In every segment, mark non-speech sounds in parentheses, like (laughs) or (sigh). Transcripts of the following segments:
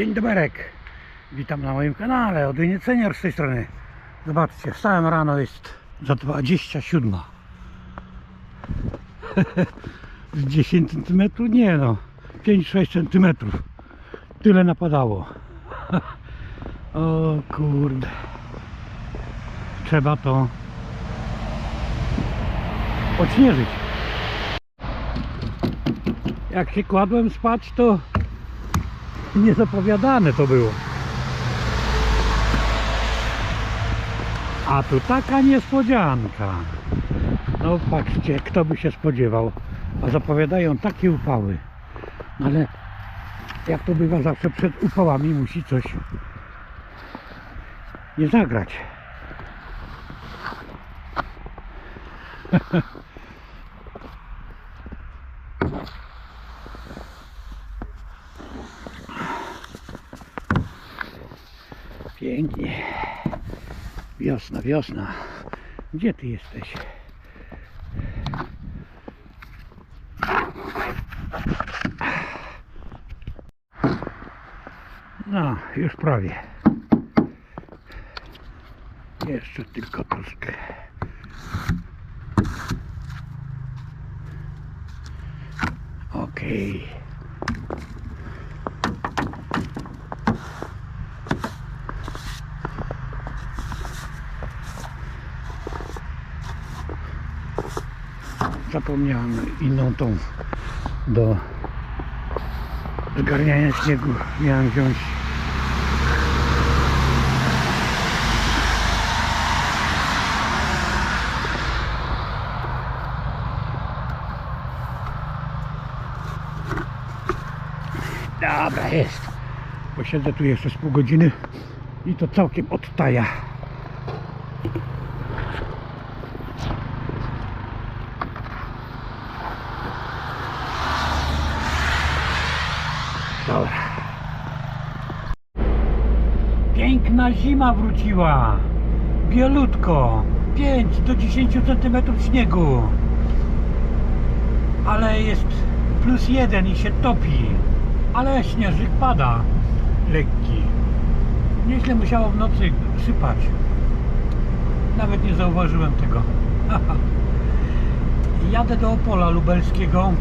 Dzień doberek. Witam na moim kanale. Odwienie Senior z tej strony. Zobaczcie, wstałem rano, jest za 27. (laughs) Z 10 cm? Nie no, 5-6 cm. Tyle napadało. (laughs) o kurde. Trzeba to odśnieżyć. Jak się kładłem spać, to niezapowiadane to było. A tu taka niespodzianka. No patrzcie, kto by się spodziewał. A zapowiadają takie upały. No ale jak to bywa zawsze przed upałami musi coś nie zagrać. (laughs) Pięknie. Wiosna, wiosna. Gdzie ty jesteś? No, już prawie. Jeszcze tylko troszkę. Okej. Zapomniałem inną tą do zgarniania śniegu. Miałem wziąć Dobra, jest. Posiedzę tu jeszcze z pół godziny i to całkiem odtaja. Dobra. Zima wróciła. Bielutko. 5 do 10 cm śniegu. Ale jest plus jeden i się topi. Ale śnieżyk pada. Lekki. Nieźle musiało w nocy sypać. Nawet nie zauważyłem tego. (laughs) Jadę do Opola Lubelskiego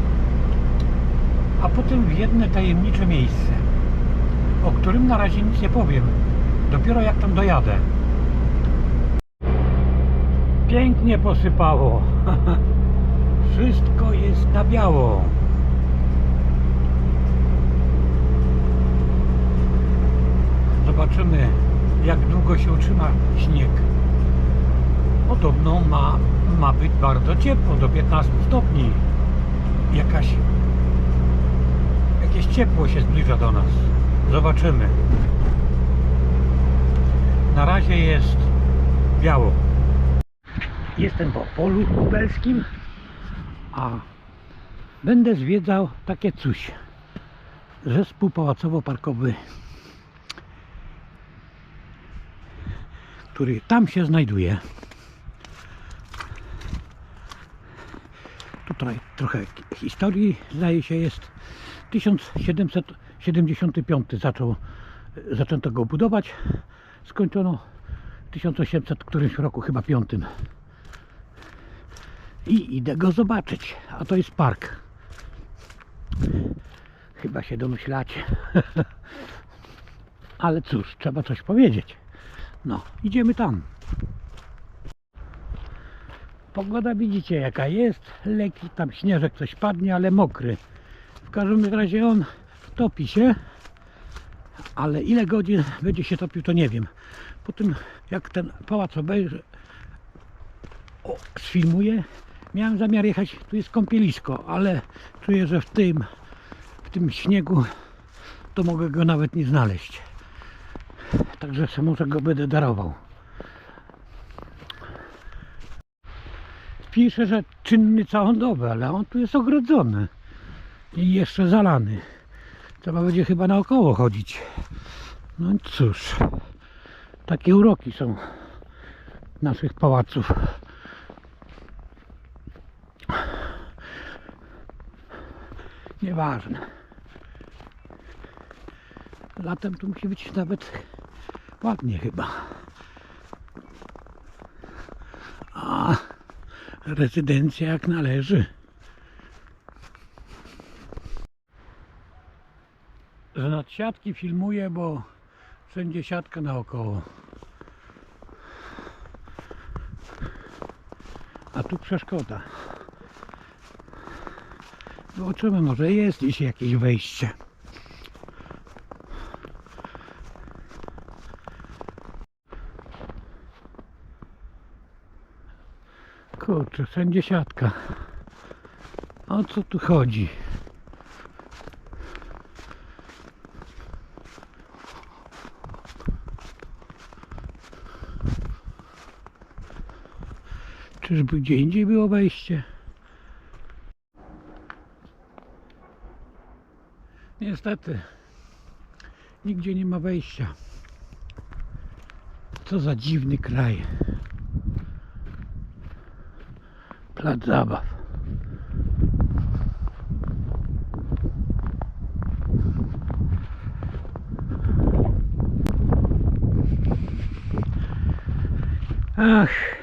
a potem w jedno tajemnicze miejsce, o którym na razie nic nie powiem. Dopiero jak tam dojadę. Pięknie posypało. (laughs) Wszystko jest na biało. Zobaczymy, jak długo się utrzyma śnieg. Podobno ma, ma być bardzo ciepło, do 15 stopni. Jakaś jakieś ciepło się zbliża do nas. Zobaczymy. Na razie jest biało. Jestem w polu lubelskim, a będę zwiedzał takie coś. Zespół pałacowo-parkowy, który tam się znajduje. Tutaj trochę historii zdaje się jest 1775 zaczął, zaczęto go budować. Skończono w 1800 którymś roku, chyba piątym. I idę go zobaczyć. A to jest park. Chyba się domyślacie. (laughs) Ale cóż, trzeba coś powiedzieć. No, idziemy tam. Pogoda widzicie jaka jest. Lekki tam śnieżek coś padnie, ale mokry. W każdym razie on topi się, ale ile godzin będzie się topił, to nie wiem. Po tym, jak ten pałac obejrzę, o, sfilmuję, miałem zamiar jechać, tu jest kąpielisko, ale czuję, że w tym, w tym śniegu to mogę go nawet nie znaleźć. Także może go będę darował. Pisze, że czynny całą dobę, ale on tu jest ogrodzony i jeszcze zalany. Trzeba będzie chyba naokoło chodzić. No cóż, takie uroki są naszych pałaców. Nieważne. Latem tu musi być nawet ładnie chyba. A rezydencja jak należy. Z nadsiadki filmuję, bo wszędzie siatka naokoło. A tu przeszkoda. Zobaczymy, może jest gdzieś jakieś wejście. Kurczę, wszędzie siatka. O co tu chodzi? Czyżby gdzie indziej było wejście? Niestety, nigdzie nie ma wejścia. Co za dziwny kraj. Plac zabaw. Ach.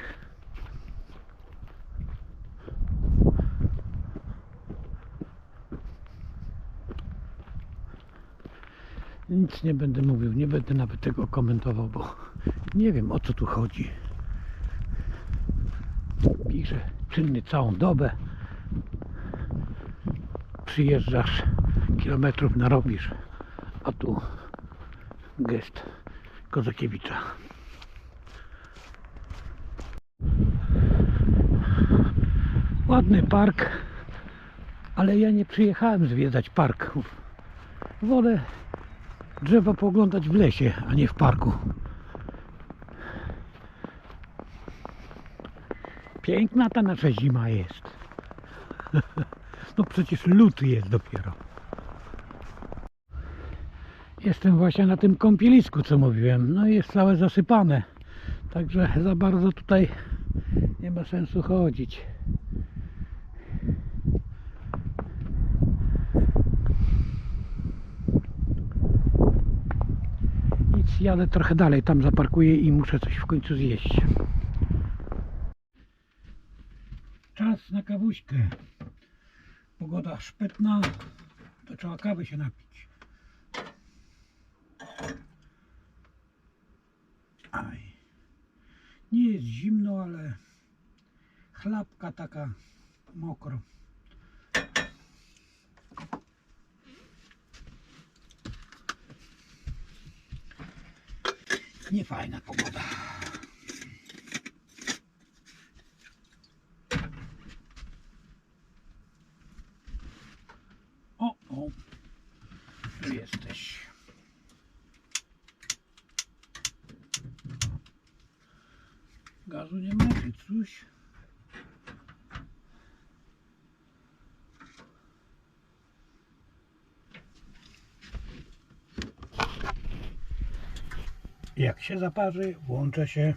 Nic nie będę mówił, nie będę nawet tego komentował, bo nie wiem o co tu chodzi. Pisze czynny całą dobę. Przyjeżdżasz, kilometrów narobisz, a tu gest Kozakiewicza. Ładny park, ale ja nie przyjechałem zwiedzać parków. Wolę drzewa pooglądać w lesie, a nie w parku. Piękna ta nasza zima jest. (laughs) No przecież luty jest dopiero. Jestem właśnie na tym kąpielisku, co mówiłem. No i jest całe zasypane. Także za bardzo tutaj nie ma sensu chodzić. Nic, jadę trochę dalej, tam zaparkuję i muszę coś w końcu zjeść. Czas na kawuśkę. Pogoda szpetna, to trzeba kawy się napić. Aj. Nie jest zimno, ale chlapka taka mokro. Niefajna pogoda. O, o, tu jesteś. Gazu nie ma, czy coś? Jak się zaparzy, włącza się.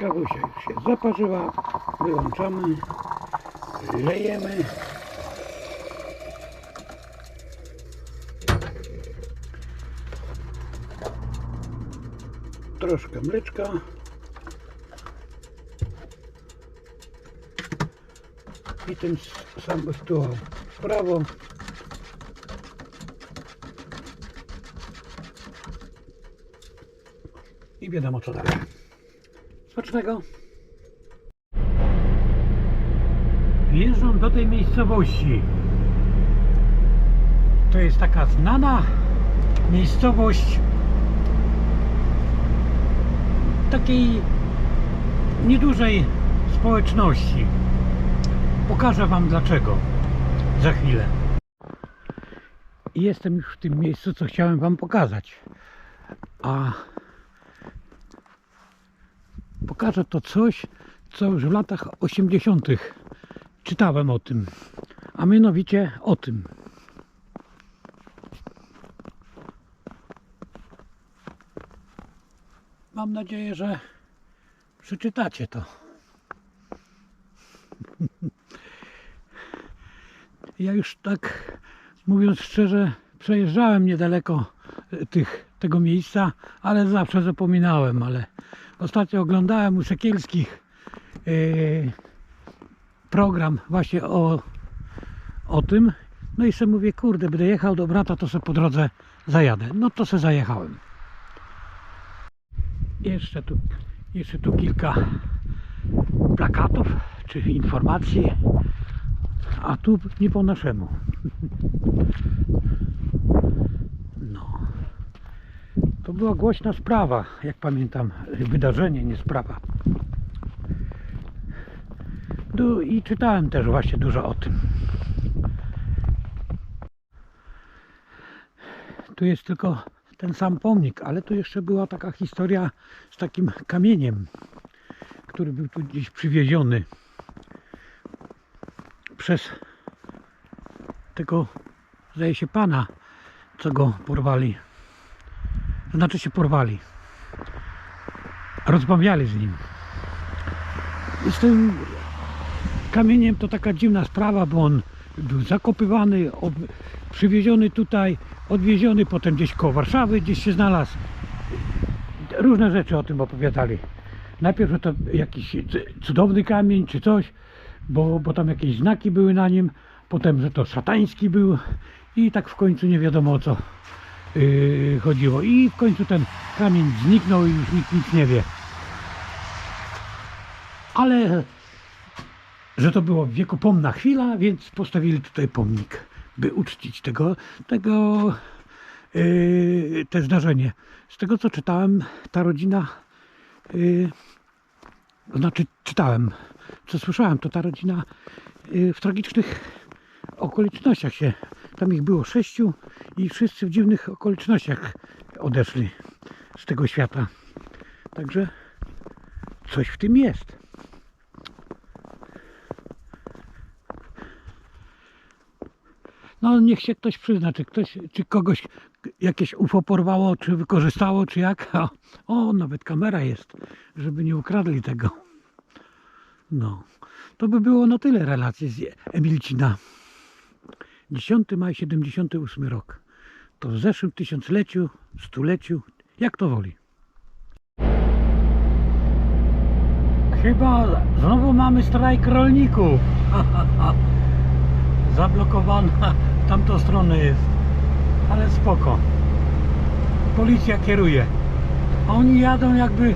Kawusia już się zaparzyła. Wyłączamy. Lejemy. Troszkę mleczka. I s- sam tu w prawo. I wiadomo co dalej. Smacznego. Wjeżdżam do tej miejscowości. To jest taka znana miejscowość takiej niedużej społeczności. Pokażę Wam dlaczego za chwilę. Jestem już w tym miejscu, co chciałem Wam pokazać. A pokażę to coś, co już w latach 80. czytałem o tym. A mianowicie o tym. Mam nadzieję, że przeczytacie to. (laughs) Ja już tak, mówiąc szczerze, Przejeżdżałem niedaleko e, tych, tego miejsca, ale zawsze zapominałem, ale ostatnio oglądałem u Sekielskich e, program właśnie o, o tym. No i sobie mówię, kurde, będę jechał do brata, to sobie po drodze zajadę. No to se zajechałem. Jeszcze tu, jeszcze tu kilka plakatów czy informacji, a tu nie po naszemu. (laughs) No. To była głośna sprawa, jak pamiętam, wydarzenie, nie sprawa. Du- I czytałem też właśnie dużo o tym. Tu jest tylko ten sam pomnik, ale tu jeszcze była taka historia z takim kamieniem, który był tu gdzieś przywieziony przez tego, zdaje się, pana, co go porwali. Znaczy się porwali. Rozmawiali z nim. I z tym kamieniem to taka dziwna sprawa, bo on był zakopywany, ob, przywieziony tutaj, odwieziony potem gdzieś koło Warszawy, gdzieś się znalazł. Różne rzeczy o tym opowiadali. Najpierw, że to jakiś cudowny kamień czy coś, bo, bo tam jakieś znaki były na nim, potem, że to szatański był i tak w końcu nie wiadomo o co yy, chodziło. I w końcu ten kamień zniknął i już nikt nic nie wie. Ale że to było wiekopomna chwila, więc postawili tutaj pomnik, by uczcić tego, tego yy, te zdarzenie. Z tego co czytałem, ta rodzina, yy, znaczy czytałem, co słyszałem, to ta rodzina yy, w tragicznych okolicznościach się, tam ich było sześciu i wszyscy w dziwnych okolicznościach odeszli z tego świata. Także coś w tym jest. No niech się ktoś przyzna, czy ktoś, czy kogoś jakieś UFO porwało, czy wykorzystało, czy jak. (laughs) O, nawet kamera jest, żeby nie ukradli tego. No, to by było na tyle relacji z Emilcina. 10 maj 78 rok. To w zeszłym tysiącleciu, stuleciu, jak to woli. Chyba znowu mamy strajk rolników. (laughs) Zablokowana w tamtą stronę jest. Ale spoko. Policja kieruje. Oni jadą jakby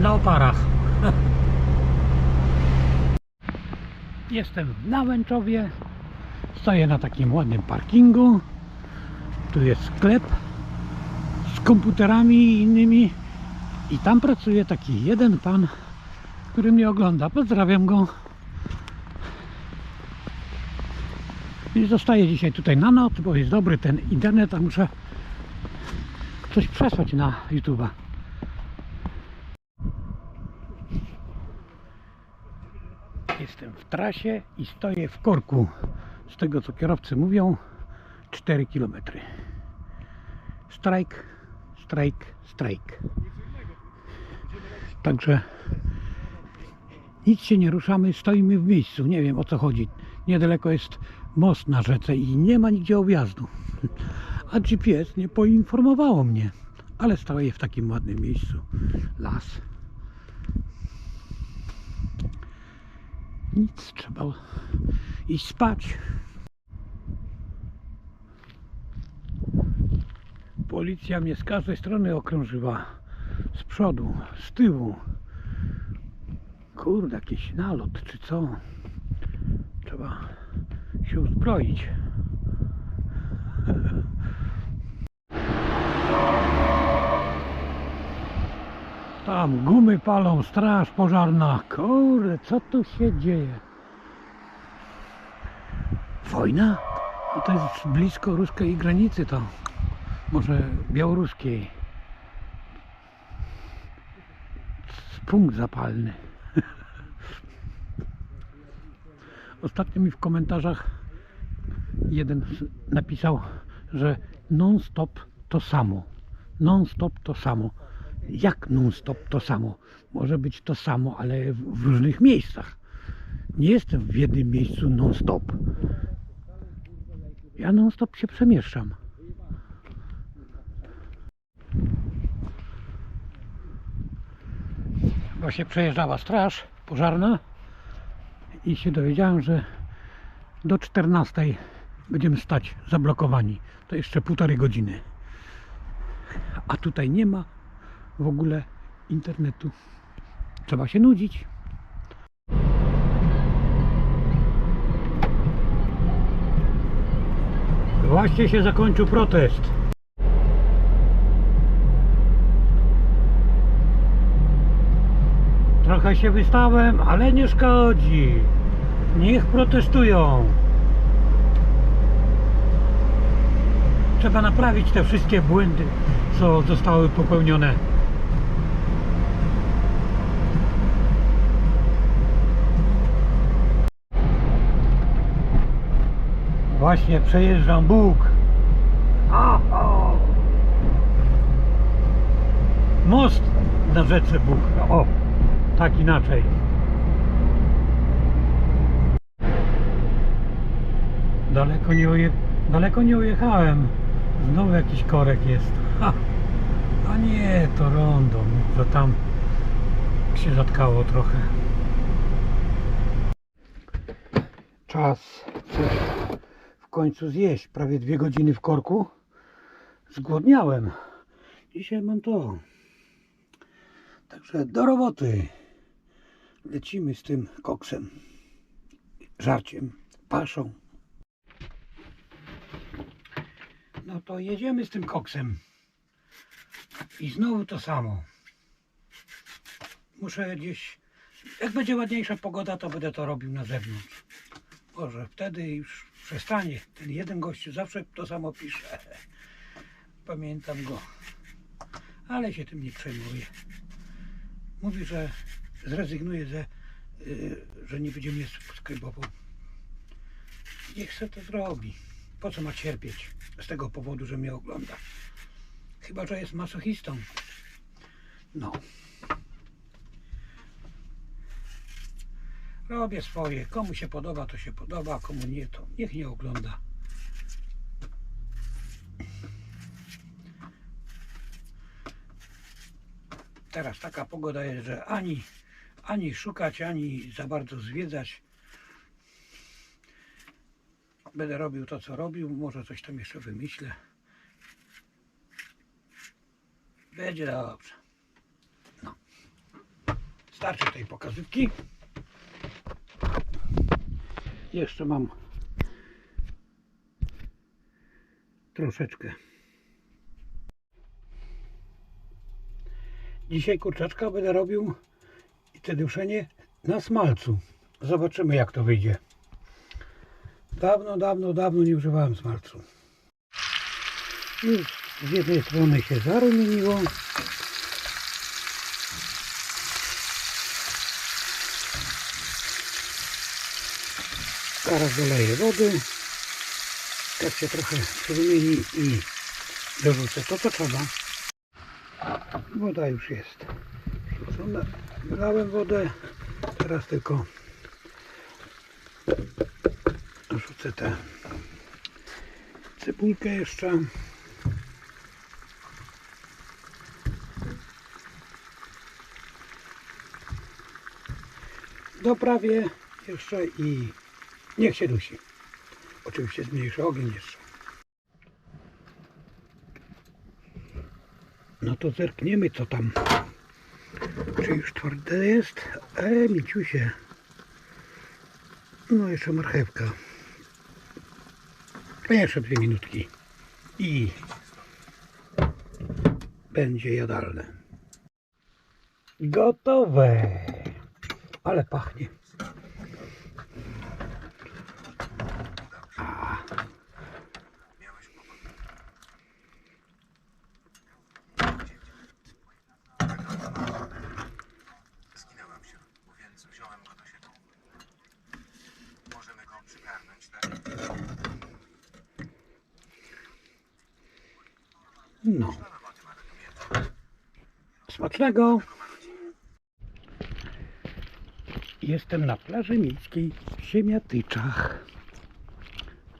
na oparach. (laughs) Jestem na Łęczowie. Stoję na takim ładnym parkingu. Tu jest sklep z komputerami i innymi. I tam pracuje taki jeden pan, który mnie ogląda. Pozdrawiam go. I zostaję dzisiaj tutaj na noc, bo jest dobry ten internet, a muszę coś przesłać na YouTube'a. Jestem w trasie i stoję w korku. Z tego co kierowcy mówią, 4 km. Strajk, strajk, strajk. Także nic się nie ruszamy, stoimy w miejscu. Nie wiem o co chodzi. Niedaleko jest most na rzece i nie ma nigdzie objazdu. A GPS nie poinformowało mnie. Ale stoję w takim ładnym miejscu. Las. Nic, trzeba iść spać. Policja mnie z każdej strony okrążyła. Z przodu, z tyłu. Kurde, jakiś nalot czy co? Trzeba się uzbroić. Tam gumy palą, straż pożarna. Kurde, co tu się dzieje? Wojna? No to jest blisko ruskiej granicy to. Może białoruskiej. Punkt zapalny. (laughs) Ostatnio mi w komentarzach jeden napisał, że non-stop to samo. Non-stop to samo. Jak non-stop to samo? Może być to samo, ale w różnych miejscach. Nie jestem w jednym miejscu non-stop. Ja non stop się przemieszczam. Właśnie przejeżdżała straż pożarna i się dowiedziałem, że do 14 będziemy stać zablokowani. To jeszcze półtorej godziny. A tutaj nie ma w ogóle internetu. Trzeba się nudzić. Właśnie się zakończył protest. Trochę się wystałem, ale nie szkodzi. Niech protestują. Trzeba naprawić te wszystkie błędy, co zostały popełnione. Właśnie przejeżdżam Bóg. Most na rzece Bóg. O, tak inaczej. Daleko nie, uje... Daleko nie ujechałem. Znowu jakiś korek jest. Ha. A nie, to rondo. To tam się zatkało trochę. Czas coś końcu zjeść. Prawie dwie godziny w korku. Zgłodniałem. Dzisiaj mam to. Także do roboty. Lecimy z tym koksem. Żarciem, paszą. No to jedziemy z tym koksem. I znowu to samo. Muszę gdzieś. Jak będzie ładniejsza pogoda, to będę to robił na zewnątrz. Może wtedy już przestanie. Ten jeden gościu zawsze to samo pisze. Pamiętam go. Ale się tym nie przejmuje. Mówi, że zrezygnuje ze, y, że nie będzie mnie subskrybował. Niech se to zrobi. Po co ma cierpieć z tego powodu, że mnie ogląda? Chyba, że jest masochistą. No. Robię swoje. Komu się podoba, to się podoba, komu nie, to niech nie ogląda. Teraz taka pogoda jest, że ani, ani szukać, ani za bardzo zwiedzać. Będę robił to, co robił. Może coś tam jeszcze wymyślę. Będzie dobrze. No. Starczy tej pokazówki. Jeszcze mam troszeczkę. Dzisiaj kurczaczka będę robił i te duszenie na smalcu. Zobaczymy jak to wyjdzie. Dawno, dawno, dawno nie używałem smalcu. Już z jednej strony się zarumieniło. Teraz doleję wody. Tak się trochę przyrumieni i dorzucę to co trzeba. Woda już jest wrzucona. Wylałem wodę. Teraz tylko dorzucę tę cebulkę jeszcze. Doprawię jeszcze i niech się dusi. Oczywiście zmniejszę ogień jeszcze. No to zerkniemy co tam. Czy już twarde jest? E, miciusie. No jeszcze marchewka. Jeszcze dwie minutki. I będzie jadalne. Gotowe. Ale pachnie. Zginęłam się, więc wziąłem go do siebie. Możemy go przygarnąć, tak? No. Jestem na plaży miejskiej w Siemiatyczach.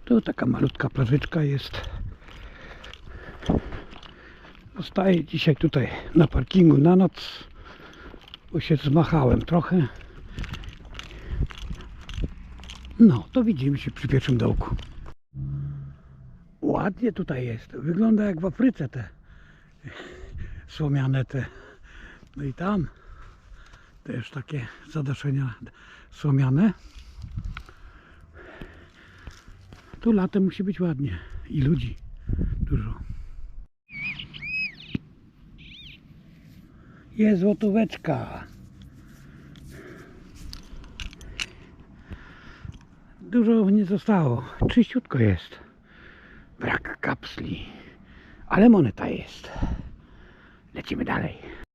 Tu taka malutka plażyczka jest. Zostaję dzisiaj tutaj na parkingu na noc, bo się zmachałem trochę. No, to widzimy się przy pierwszym dołku. Ładnie tutaj jest. Wygląda jak w Afryce te słomiane te. No i tam też takie zadaszenia słomiane. Tu latem musi być ładnie i ludzi dużo. Jest złotóweczka. Dużo nie zostało. Czyściutko jest. Brak kapsli. Ale moneta jest. Lecimy dalej.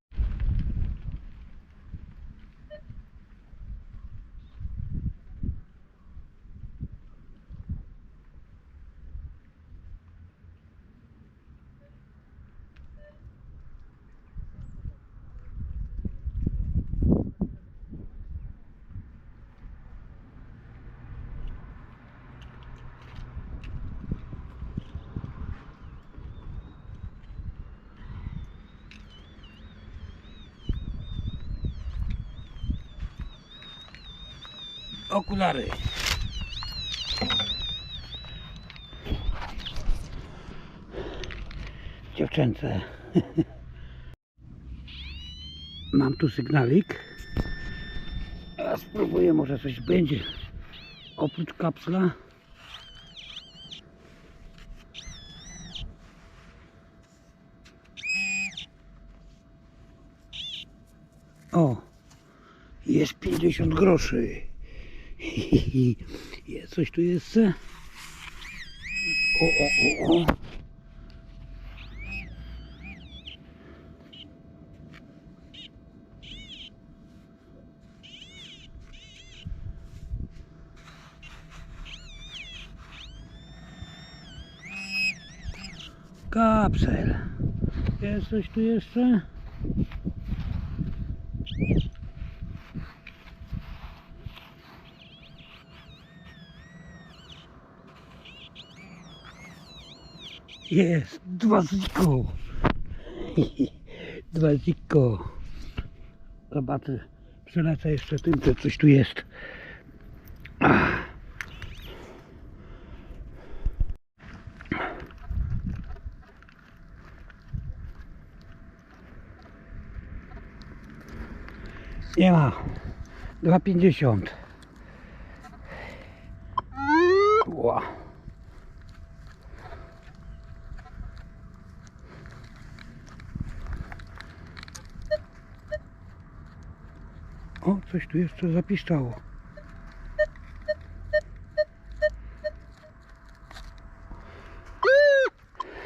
Okulary. Dziewczęce. (laughs) Mam tu sygnalik. A spróbuję, może coś będzie. Oprócz kapsla. O, jest 50 groszy. (laughs) Jest coś tu jeszcze? O, o, o, o. Kapsel. Jest coś tu jeszcze? Jest, dwa ziko. (laughs) Dwa ziko. Zobaczę, przelecę jeszcze tym, co coś tu jest. Nie ma. 2,50. Ła. O, coś tu jeszcze zapiszczało.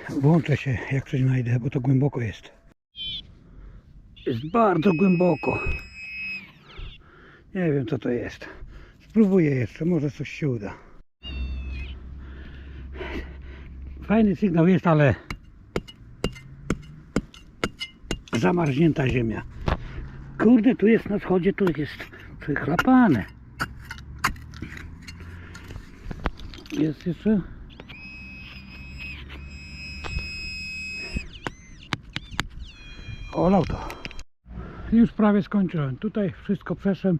Włączę się, jak coś znajdę, bo to głęboko jest. Jest bardzo głęboko. Nie wiem, co to jest. Spróbuję jeszcze, może coś się uda. Fajny sygnał jest, ale zamarznięta ziemia. Kurde, tu jest na wschodzie, tu jest wychlapane. Jest jeszcze? Olał to. Już prawie skończyłem. Tutaj wszystko przeszłem.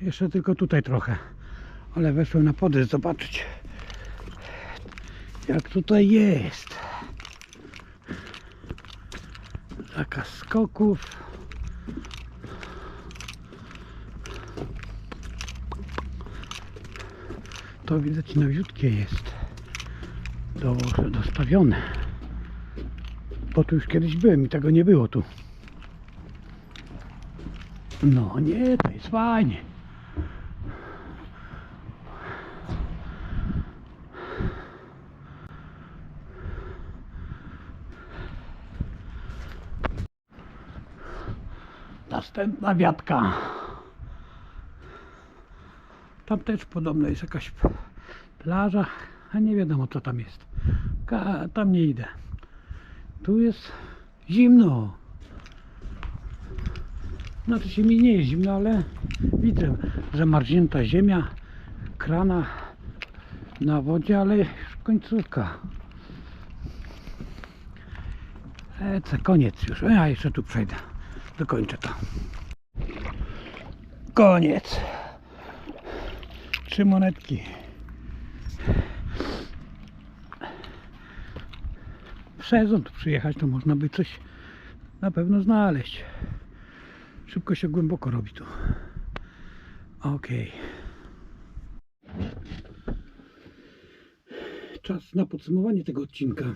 Jeszcze tylko tutaj trochę. Ale weszłem na podest zobaczyć. Jak tutaj jest. Zakaz skoków. To widać nowiutkie jest. Do, dostawione. Bo tu już kiedyś byłem i tego nie było tu. No nie, to jest fajnie. Następna wiatka. Tam też podobno jest jakaś plaża, a nie wiadomo co tam jest. Tam nie idę. Tu jest zimno. Znaczy się mi nie jest zimno, ale widzę, że marznięta ziemia, krana, na wodzie, ale już końcówka. Lecę, koniec już. Ja jeszcze tu przejdę. Dokończę to. Koniec. Trzy monetki. Sezon tu przyjechać, to można by coś na pewno znaleźć. Szybko się głęboko robi tu. Okej. Czas na podsumowanie tego odcinka.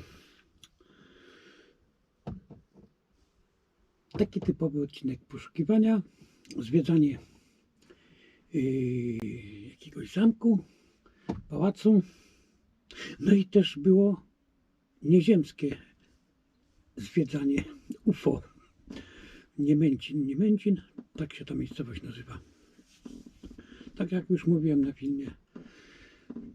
Taki typowy odcinek poszukiwania, zwiedzanie jakiegoś zamku, pałacu. No i też było nieziemskie zwiedzanie UFO. Niemęcin, Niemęcin, tak się ta miejscowość nazywa. Tak jak już mówiłem na filmie,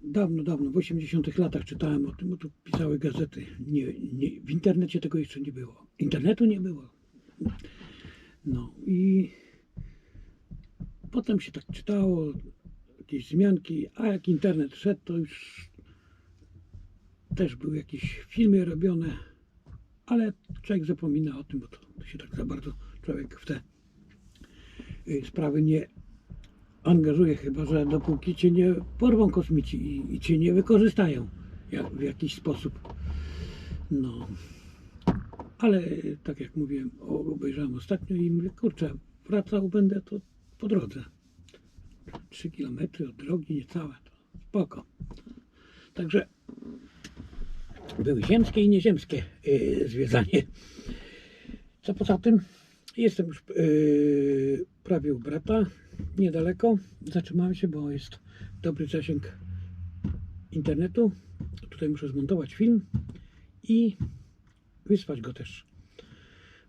dawno, dawno, w 80 latach czytałem o tym, bo tu pisały gazety. Nie, nie, w internecie tego jeszcze nie było. Internetu nie było. No i potem się tak czytało, jakieś wzmianki, a jak internet szedł, to już też były jakieś filmy robione, ale człowiek zapomina o tym, bo to, się tak za bardzo człowiek w te y, sprawy nie angażuje, chyba że dopóki cię nie porwą kosmici i, i cię nie wykorzystają jak, w jakiś sposób. No. Ale tak jak mówiłem, obejrzałem ostatnio i mówię, kurczę, wracał będę to po drodze. 3 km od drogi, niecałe, to spoko. Także były ziemskie i nieziemskie yy, zwiedzanie. Co poza tym, jestem już yy, prawie u brata, niedaleko. Zatrzymałem się, bo jest dobry zasięg internetu. Tutaj muszę zmontować film i wysłać go też.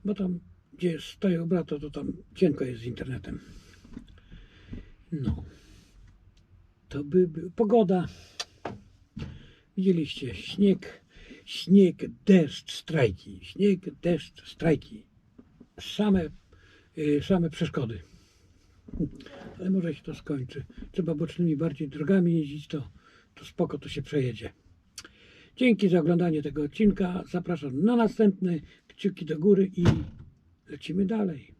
Bo tam, gdzie stoję u brata, to tam cienko jest z internetem. No. To by, by pogoda. Widzieliście, śnieg, śnieg, deszcz, strajki. Śnieg, deszcz, strajki. Same, y, same przeszkody. Ale może się to skończy. Trzeba bocznymi bardziej drogami jeździć, to, to spoko, to się przejedzie. Dzięki za oglądanie tego odcinka. Zapraszam na następny. Kciuki do góry i lecimy dalej.